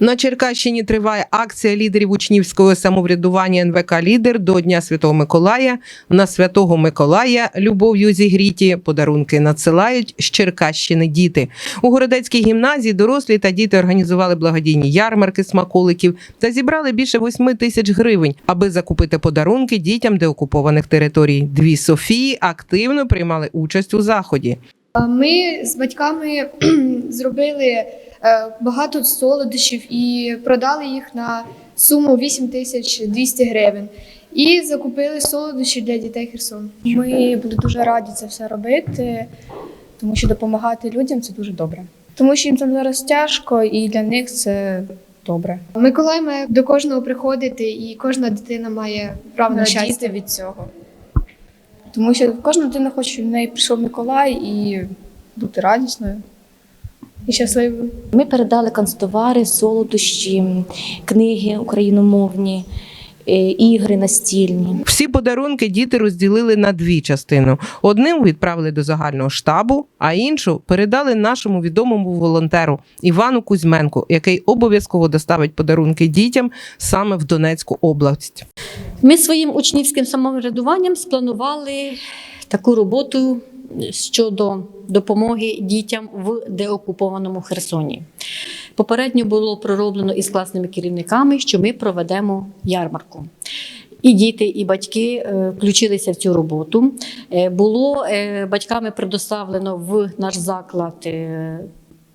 На Черкащині триває акція лідерів учнівського самоврядування НВК Лідер до Дня Святого Миколая. На Святого Миколая любов'ю зігріті подарунки надсилають з Черкащини діти. У городецькій гімназії дорослі та діти організували благодійні ярмарки смаколиків та зібрали більше 8 тисяч гривень, аби закупити подарунки дітям деокупованих територій. Дві Софії активно приймали участь у заході. Ми з батьками зробили багато солодощів і продали їх на суму 8200 гривень. І закупили солодощі для дітей Херсону. Ми були дуже раді це все робити, тому що допомагати людям це дуже добре. Тому що їм там зараз тяжко, і для них це добре. Миколай має до кожного приходити, і кожна дитина має право на щастя. Від цього. Тому що кожна дитина хоче, щоб в неї прийшов Миколай і бути радісною і щасливою. Ми передали канцтовари, солодощі, книги україномовні, е, ігри настільні. Всі подарунки діти розділили на дві частини. Одним відправили до загального штабу, а іншу передали нашому відомому волонтеру Івану Кузьменку, який обов'язково доставить подарунки дітям саме в Донецьку область. Ми своїм учнівським самоврядуванням спланували таку роботу щодо допомоги дітям в деокупованому Херсоні. Попередньо було пророблено із класними керівниками, що ми проведемо ярмарку. І діти, і батьки е, включилися в цю роботу. Е, Було е, батьками предоставлено в наш заклад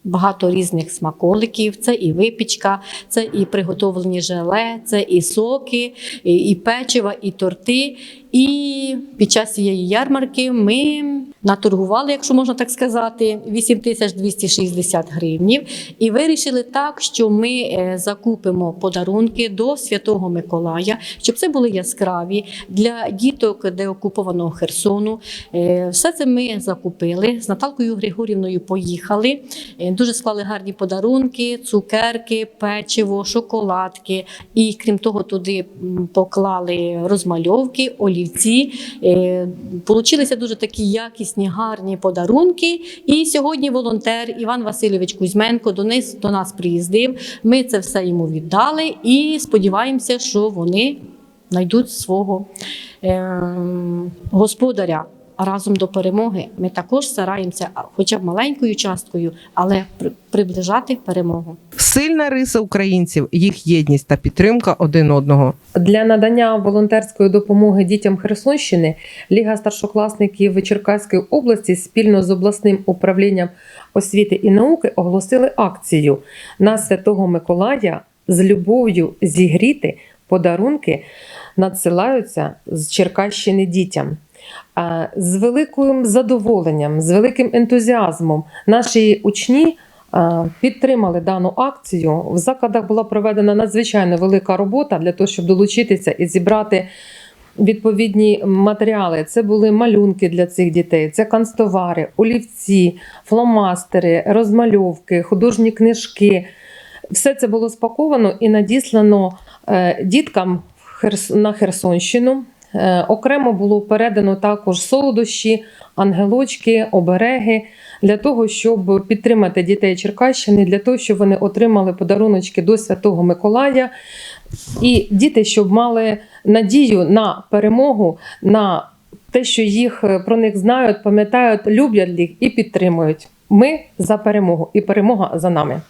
багато різних смаколиків. Це і випічка, це і приготовлені желе, це і соки, і печива, і торти. І під час цієї ярмарки ми наторгували, якщо можна так сказати, 8260 гривнів. І вирішили так, що ми е, закупимо подарунки до Святого Миколая, щоб це були яскраві для діток деокупованого Херсону. Е, Все це ми закупили. З Наталкою Григорівною поїхали. Е, Дуже склали гарні подарунки, цукерки, печиво, шоколадки. І крім того, туди поклали розмальовки, олівці. Получилися дуже такі якісні, гарні подарунки. І сьогодні волонтер Іван Васильович Кузьменко до нас, до нас приїздив. Ми це все йому віддали і сподіваємося, що вони знайдуть свого е господаря. Разом до перемоги ми також стараємося, хоча б маленькою часткою, але приближати перемогу. Сильна риса українців, їх єдність та підтримка один одного. Для надання волонтерської допомоги дітям Херсонщини Ліга старшокласників Черкаської області спільно з обласним управлінням освіти і науки оголосили акцію на Святого Миколая з любов'ю зігріти подарунки надсилаються з Черкащини дітям. З великим задоволенням, з великим ентузіазмом наші учні підтримали дану акцію. В закладах була проведена надзвичайно велика робота для того, щоб долучитися і зібрати відповідні матеріали. Це були малюнки для цих дітей, це канцтовари, олівці, фломастери, розмальовки, художні книжки. Все це було спаковано і надіслано е, діткам на Херсонщину. Е, Окремо було передано також солодощі, ангелочки, обереги для того, щоб підтримати дітей Черкащини, для того, щоб вони отримали подаруночки до Святого Миколая. І діти, щоб мали надію на перемогу, на те, що їх е, про них знають, пам'ятають, люблять їх і підтримують. Ми за перемогу, і перемога за нами.